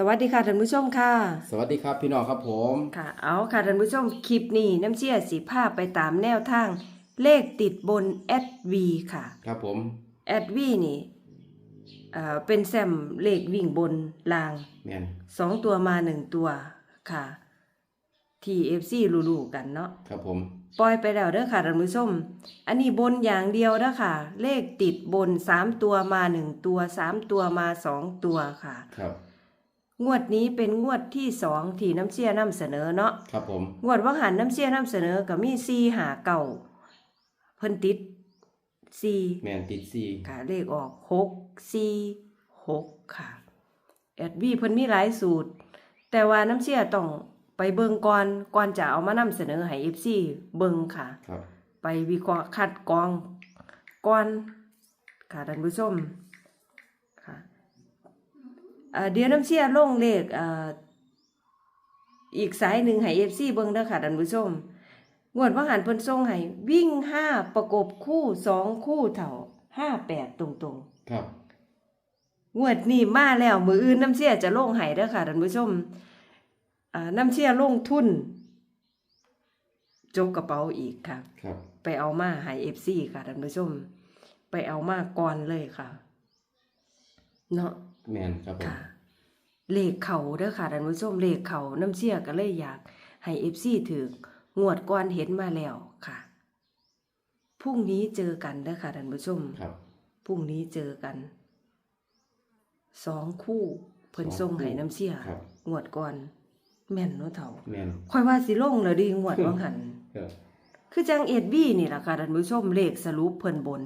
สวัสดีค่ะท่านผู้ชมค่ะ สวัสดีครับพี่น้องครับผมค่ะ เอาค่ะท่านผู้ชมคลิปนี้น้ำเชี่ยสีภาพไปตามแนวทาง เลขติดบนแอดวีค่ะครับผมแอดวีนี่เอ่อเป็นแซมเลขวิ่งบนลางแมนสองตัวมาหนึ่งตัวค่ะ ที่เอฟซีรู้ๆกันเนาะ ครับผม ปล่อยไปแล้วเด้อค่ะท่านผู้ชม อันนี้บนอย่างเดียวเด้อค่ะ เลขติดบนสามตัวมาหนึ่งตัวสามตัวมาสองตัวค่ะ ครับ งวดนี้เป็นงวดที่สองที่น้ำเชี่ยนำเสนอเนาะครับผม งวดว่างหันน้ำเชี่ยนำเสนอก็มีซีหาเก่าเพิ่นติดซีแมนติดซีค่ะเลขออกหกซีหกค่ะแอดวีเพิ่นมีหลายสูตร แต่ว่าน้ำเชี่ยต้องไปเบิ่งก่อนก่อนจะเอามานำเสนอให้ FC เบิ่งค่ะ ครับ ไปวิเคราะห์คัดกรองก่อนค่ะท่านผู้ชมค่ะ เอ่อเดี๋ยวน้ำเชี่ยลงเลขเอ่ออีกสายหนึ่งให้เอฟซีเบิ้งเด้อค่ะท่านผู้ชมงวดว่าหันเพิ่นส่งให้วิ่งห้าประกบคู่สองคู่เท่าห้าแปดตรงๆ ครับงวดนี้มาแล้วมืออื่นน้ำเชี่ยจะลงให้เด้อค่ะท่านผู้ชมอ่าน้ำเชี่ยลงทุนจกกระเป๋าอีกค่ะครับ ไปเอามาให้เอฟซีค่ะท่านผู้ชม ไปเอามาก่อนเลยค่ะ เนาะ แมนครับผม ค่ะเลขเขาเด้อค่ะท่านผู้ชมเลขเขาน้ำเชี่ยก็เลยอยาก ให้เอฟซีถืองวดก่อนเห็นมาแล้วค่ะพรุ่งนี้เจอกันเด้อค่ะท่านผู้ชมครับ พรุ่งนี้เจอกันสองคู่เพิ่นส่งให้น้ำเชี่ยครับ งวดก่อน แม่นเนาะเถ่าแมนค่อยว่าสิลงแล้วดีงวดว่างหัน ครับคือจังเอ็ดบี้นี่ล่ะค่ะท่านผู้ชมเลขสรุปเพิ่นบน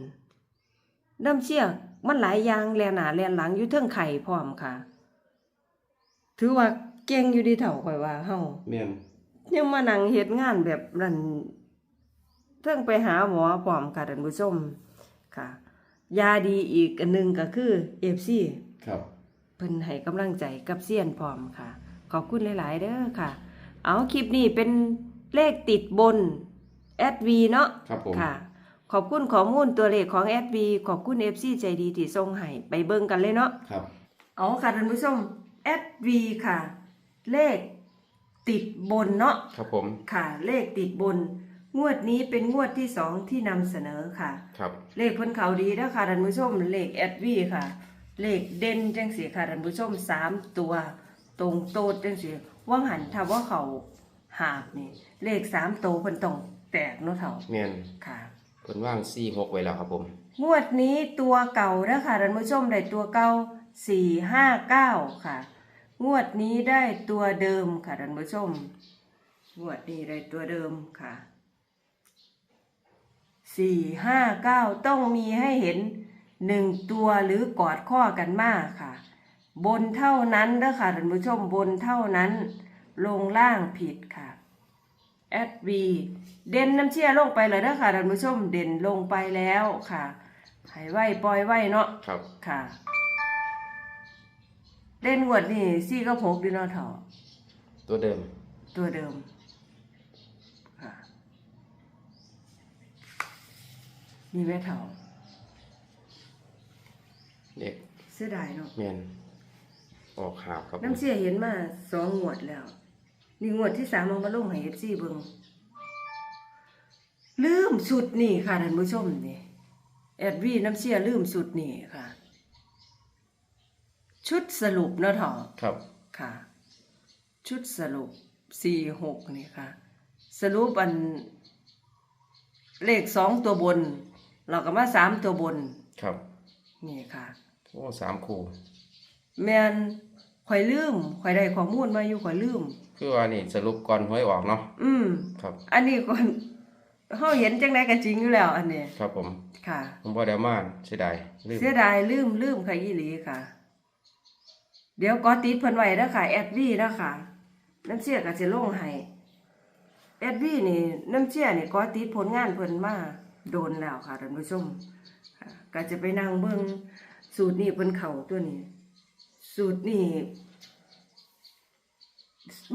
น้ำเชี่ย มันหลายอย่างแลหนาแลนหลังอยู่เทิงไข่พร้อมค่ะ ถือว่าเก่งอยู่ดีเถ่าข่อยว่าเฮาแมนยังมานั่งเฮ็ดงานแบบนั้นเทิงไปหาหมอพร้อมค่ะท่านผู้ชมค่ะ ยาดีอีกอันหนึงก็คือ FC ครับ เพิ่นให้กำลังใจกับเซียนพร้อมค่ะ ขอบคุณหลาย ๆ เด้อค่ะ เอาคลิปนี้เป็นเลขติดบนแอดวีเนาะครับผม ค่ะ ขอบคุณข้อมูลตัวเลขของแอดวีขอบคุณ FC ใจดีที่ส่งให้ไปเบิ่งกันเลยเนาะครับเอาค่ะท่านผู้ชมแอดวีค่ะ เลขติดบนเนาะครับผมค่ะ เลขติดบน งวดนี้เป็นงวดที่สองที่นำเสนอค่ะ ครับเลขเพ้นเขาดีนะค่ะท่านผู้ชมเลขแอดวีค่ะ เลขเด่นจังสีค่ะท่านผู้ชมสามตัว ตรงโตดจังสีว่างหันถ้าว่าเขาหาบนี่ เลขสามโตวเพิ่นต้องแตกเนาะเถ่าแมนค่ะ เพิ่นว่างซีหกไว้แล้วครับผม งวดนี้ตัวเก่านะค่ะท่านผู้ชมได้ตัวเก่าสี่ห้าเก้าค่ะ งวดนี้ได้ตัวเดิมค่ะท่านผู้ชม งวดนี้ได้ตัวเดิมค่ะสี่ห้าเก้าต้องมีให้เห็นหนึ่งตัวหรือกอดข้อกันมากค่ะ บนเท่านั้นเด้อค่ะท่านผู้ชมบนเท่านั้น ลงล่างผิดค่ะ แอดวีเด่นน้ำเชี่ยลงไปเลยเด้อค่ะท่านผู้ชมเด่นลงไปแล้วค่ะให้ไว้ปล่อยไว้เนาะครับ ค่ะเล่นงวดนี่ซี่ก็พกดีเนาะเถอะตัวเดิม ตัวเดิมค่ะมีแม่เถาเด็กเสียดายเนาะแมนออกหาบครับผมน้ำเชี่ยเห็นมาสองงวดแล้ว นี่งวดที่สามเอามาลงให้เอฟซีเบิงลืมสุดนี่ค่ะท่านผู้ชมนี่แอดวีน้ำเชี่ยลืมสุดนี่ค่ะ ชุดสรุปเนาะเถอะครับค่ะ ชุดสรุปสี่หกนี่ค่ะ สรุปอัน เลขสองตัวบน เราก็มาสามตัวบน ครับ นี่ค่ะ โอ้สามคู่แมนข่อยลืมข่อยได้ข้อมูลมาอยู่ข่อยลืม คือว่านี่สรุปก่อนหวยออกเนาะอืมครับ อันนี้ก่อนเฮาเห็นจังไดก็จริงอยู่แล้ว อันนี้ครับผมค่ะ ผมบ่ได้มาเสียดายลืมเสียดายลืมลืมค่ะอีหลีค่ะ เดี๋ยวก็ติดเพิ่นไว้เด้อค่ะแอดวีเด้อค่ะน้ำเชี่ยก็สิลงให้แอดวีนี่น้ำเชี่ยนี่ก็ติดผลงานเพิ่นมาโดนแล้วค่ะท่านผู้ชมค่ะก็จะไปนั่งเบิ่งสูตรนี้เพิ่นเข้าตัวนี้ สูตรนี้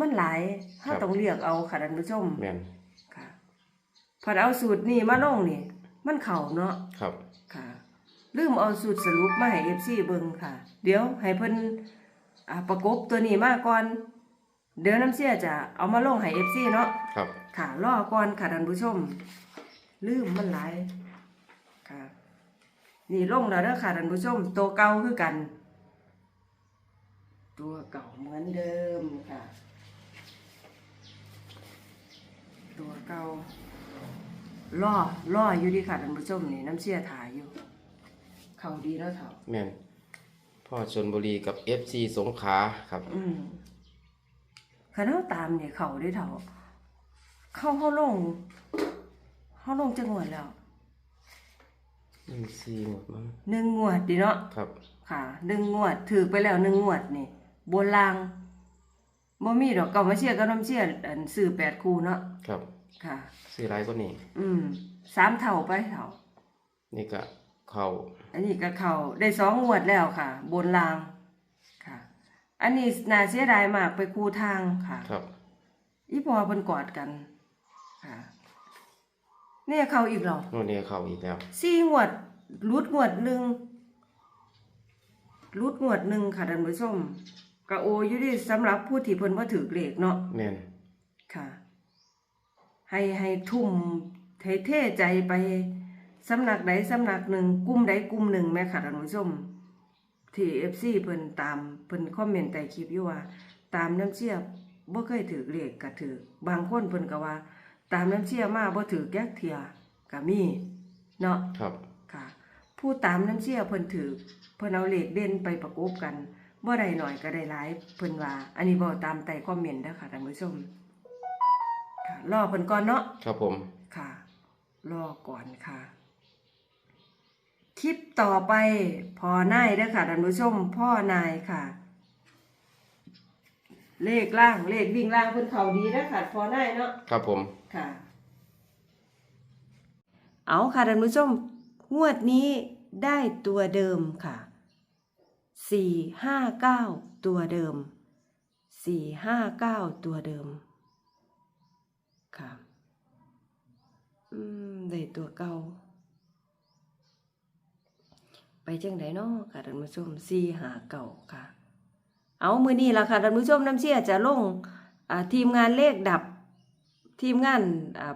มันหลายถ้าต้องเลือกเอาค่ะท่านผู้ชมแมนค่ะพอเอาสูตรนี้มาลงนี่ มันเข่าเนาะครับ ค่ะ ลืมเอาสูตรสรุปมาให้เอฟซีเบิ่งค่ะ เดี๋ยวให้เพิ่นอ่าประกบตัวนี้มาก่อน เดี๋ยวน้ำเสียจะเอามาลงให้ FC เนาะครับ ค่ะรอก่อนค่ะท่านผู้ชม ลืมมันหลายค่ะ นี่ลงแล้วเด้อค่ะท่านผู้ชมตัวเก่าคือกัน ตัวเก่าเหมือนเดิมค่ะ ตัวเก่าล่อล่ออยู่ดีค่ะท่านผู้ชมนี่น้ำเสียถ่ายอยู่ เขาดีแล้วเถอะแม่นพ่อชนบุรีกับ FC สงขลาครับ อืมคันเฮาตามเนี่ยเขาได้เถอะเข้าเฮาลงเฮาลงจังหวัดแล้วหนึ่งสี่หมดมั้งหนึ่งงวดดีเนาะครับ ค่ะหนึ่งงวดถือไปแล้วหนึ่งงวดนี่บนลาง บ่มีดอกเก่ามาเชียร์กับน้ำเชียร์อันซื้อแปดคู่เนาะครับค่ะ ซื้อไรก็นี่ อืมสามเท่าไปเท่า นี่ก็เข้า อันนี้ก็เขาได้สองงวดแล้วค่ะ บนลางค่ะ อันนี้น่าเสียดายมากไปคู่ทางค่ะครับ อีพอเพิ่นกอดกันค่ะ เนี่ยเขาอีกเหรอโน่นนี่เข้าอีกแล้ว สี่งวดรุดงวดหนึ่งรุดงวดหนึ่งค่ะท่านผู้ชม กะโออยู่ดิสำหรับผู้ที่เพิ่นบ่ถือเลขเนาะแม่นค่ะ ให้ให้ทุ่มเทเทใจไปสำนักใดสำนักหนึ่งกลุ่มใดกลุ่มหนึ่งแม่ค่ะท่านผู้ชมที่ FC เพิ่นตามเพิ่นคอมเมนต์ใต้คลิปอยู่ว่า ตามน้ำเชี่ยบ่เคยถือเลขก็ถือบางคนเพิ่นก็ว่า ตามน้ำเชี่ยมาบ่ถือแก๊กเทียก็มีเนาะครับค่ะ ผู้ตามน้ำเชี่ยเพิ่นถือเพิ่นเอาเลขเด่นไปประกบกัน บ่ได้หน่อยก็ได้หลายเพิ่นว่า อันนี้บ่ตามใต้คอมเมนต์เด้อค่ะท่านผู้ชมค่ะรอเพิ่นก่อนเนาะครับผม ค่ะ รอก่อนค่ะ คลิปต่อไปพอนายเด้อค่ะท่านผู้ชม พ่อนายค่ะ เลขล่างเลขวิ่งล่างเพิ่นเขาดีเด้อค่ะพอนายเนาะ ครับผม ค่ะ เอาค่ะท่านผู้ชมงวดนี้ได้ตัวเดิมค่ะ สี่ห้าเก้าตัวเดิมสี่ห้าเก้าตัวเดิม ค่ะ อืมได้ตัวเก่า ไปจังไดเนาะค่ะท่านผู้ชมสี่หาเก่าค่ะ เอามือนี้ล่ะค่ะท่านผู้ชมน้ำเชี่ยจะลงอ่าทีมงานเลขดับ ทีมงานอ่า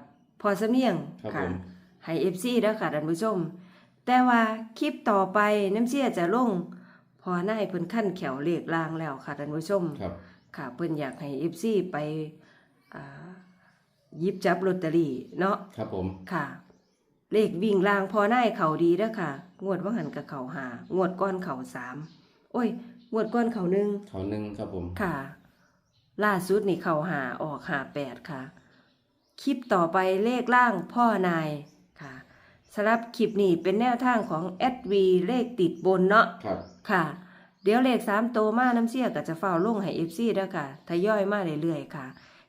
พอสำเนียงครับผค่ะมให้เอฟซีแล้วค่ะท่านผู้ชม แต่ว่าคลิปต่อไปน้ำเชี่ยจะลง พอนายเพิ่นขั้นแขวเลขลางแล้วค่ะท่านผู้ชมครับ ค่ะเพิ่นอยากให้เอฟซีไปอ่าหยิบจับลอตเตอรี่เนาะครับผม ค่ะ เลขวิ่งลางพอนายเขาดีแล้วค่ะ งวดว่าหันกับเขาหางวดก้อนเขาสามโอ้ย งวดก้อนเขาหนึ่งเขาหนึ่งครับผมค่ะ ล่าสุดนี่เขาหาออกหาแปดค่ะ คลิปต่อไปเลขล่างพ่อนายค่ะสำหรับคลิปนี้เป็นแนวทางของแอดวีเลขติดบนเนาะ ครับ ค่ะ เดี๋ยวเลขสามโตวมาน้ำเสียก็จะเฝ้าลงให้เอฟซีเด้อค่ะทยอยมาเรื่อยๆค่ะ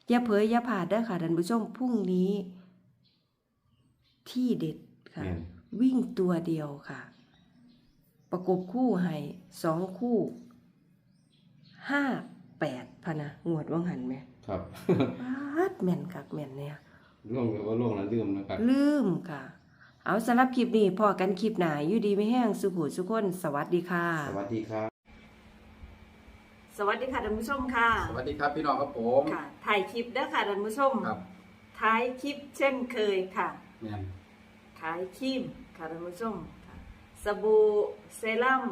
อย่าเผยอย่าพลาดเด้อค่ะท่านผู้ชมพรุ่งนี้ ที่เด็ดค่ะ แม่น วิ่งตัวเดียวค่ะ ประกบคู่ให้สองคู่ห้าแปดพะนะงวดว่างหันไหมครับ ปาดแม่นคักแม่นเนี่ย ล่วงว่าล่วงแล้วลืมนะครับ ลืมค่ะ เอาสำหรับคลิปนี้พอกันคลิปหนาอยู่ดีไม่แห้งสุขุสุขคนสวัสดีค่ะ สวัสดีครับ สวัสดีค่ะท่านผู้ชมค่ะสวัสดีครับพี่น้องครับผมค่ะถ่ายคลิปเด้อค่ะท่านผู้ชมครับท้ายคลิปเช่นเคยค่ะแม่นขายครีมค่ะท่านผู้ชมค่ะสบู่เซรั่ม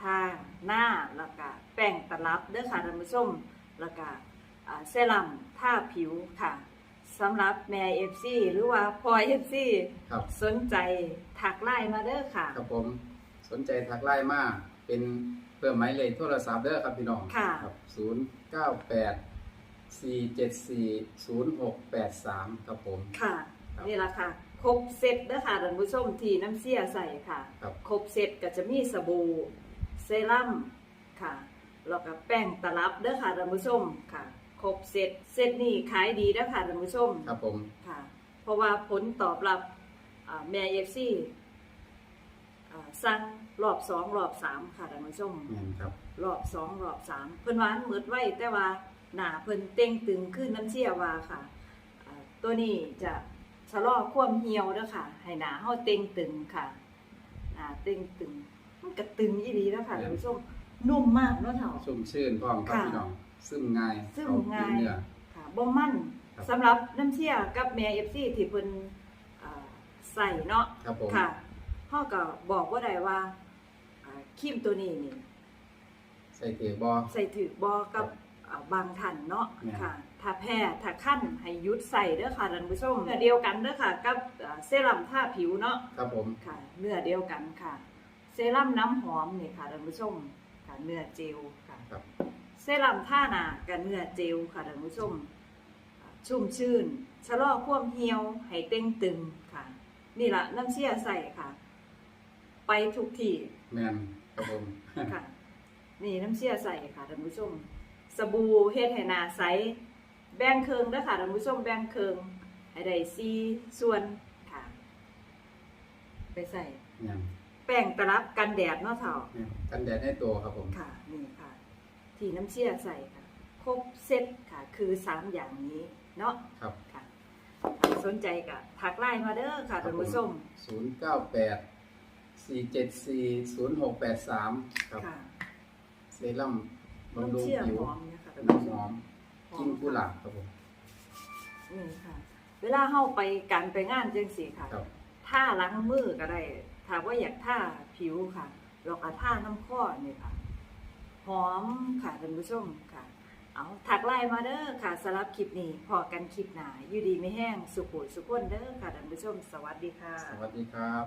ทาหน้าแล้วก็แป้งตลับเด้อค่ะท่านผู้ชมแล้วก็อ่าเซรั่มทาผิวค่ะ สำหรับแม่เอฟซีหรือว่าพลอยเอฟซีครับ สนใจถักไล่มาเด้อค่ะ ครับผมสนใจทักไล่มาเป็นเพิ่มหมายเลขโทรศัพท์เด้อครับพี่น้องค่ะ ครับศูนย์เก้าแปดสี่เจ็ดสี่ศูนย์หกแปดสามครับผม ค่ะ ครับนี่ละค่ะ ครบเซตเด้อค่ะท่านผู้ชมที่น้ำเสียใส่ค่ะครับครบเซตก็จะมีสบู่เซรั่มค่ะแล้วก็แป้งตลับเด้อค่ะท่านผู้ชมค่ะ ครบเซตเซตนี้ขายดีเด้อค่ะท่านผู้ชมครับผมค่ะ เพราะว่าผลตอบรับอ่าแม่เอฟซีสั่งรอบสองรอบสามค่ะท่านผู้ชม แม่นครับรอบสองรอบสามเพิ่นหวาอันเหมือดไว้แต่ว่าหนาเพิ่นเต้งตึงขึ้นน้ำเชี่ยว่าค่ะอ่าตัวนี้จะชะลอความเหี่ยวเด้อค่ะ ให้หนาเฮาเต้งตึงค่ะหนาเต้งตึงมันก็ตึงยี่ดีแล้วค่ะท่านผู้ชมนุ่มมากเนาะเฒ่า ชุ่มชื่นพร้อมครับค่ะ พี่น้อง ซึมง่ายซึมเข้ง่าย เนื้อ ค่ะบ่มันครับ สำหรับน้ำเชี่ยกับแม่ FC ที่เพิ่นเอ่อใส่เนาะ ครับผม ค่ะเฮาก็บอกบ่ได้ว่าอ่าครีมตัวนี้นี่ใส่ถือบอ ใส่ถือบ่กับอ่าบางท่านเนาะแม่น ค่ะ ถ้าแพ้ถ้าคั้นให้หยุดใส่เด้อค่ะท่านผู้ชมเนื้อเดียวกันเด้อค่ะ กับอ่าเซรั่มทาผิวเนาะครับผมค่ะ เนื้อเดียวกันค่ะ เซรั่มน้ำหอมนี่ค่ะท่านผู้ชมค่ะเนื้อเจลค่ะ ครับ เซรั่มท่าหนากับเนื้อเจลค่ะท่านผู้ชมอ่าชุ่มชื่น ชะลอความเหี่ยวให้เต้งตึงค่ะ นี่ละน้ำเชี่ยใส่ค่ะ ไปทุกที่แมนครับผมค่ะ นี่น้ำเชี่ยใส่ค่ะท่านผู้ชม สบู่เฮ็ดให้หน้าใส แบ่งเครืองเด้อค่ะท่านผู้ชม แบ่งเครืองให้ได้ซีส่วนค่ะ ไปใส่เนี่ยแป้งตลับกันแดดเนาะเถ่าเนี่ยกันแดดในตัวครับผม ค่ะ นี่ค่ะ ที่น้ำเชี่ยใส่ค่ะ ครบเซ็ตค่ะ คือสามอย่างนี้เนาะครับค่ะ สนใจก็ทักไลน์มาเด้อค่ะท่านผู้ชมศูนย์เก้าแปดสี่เจ็ดสี่ศูนย์หกแปดสามครับค่ะเซรั่มบำรุน้ำงเชี่ยผิวหอมนะคะท่านน้ผู้ชหอมมกิ้งกุหลาบครับผมนี่ค่ะ เวลาเข้าไปกันไปงานจังสีค่ะ ครับ ท่าล้างมือก็ได้ถ้าว่าอยากท่าผิวค่ะเราก็ท่าน้ำข้อนี่ค่ะ หอมค่ะท่านผู้ชมค่ะ เอาถักไลน์มาเด้อค่ะสำหรับคลิปนี้พอกันคลิปหนาอยู่ดีไม่แห้งสุขุสุขคนเด้อค่ะท่านผู้ชม สวัสดีค่ะ สวัสดีครับ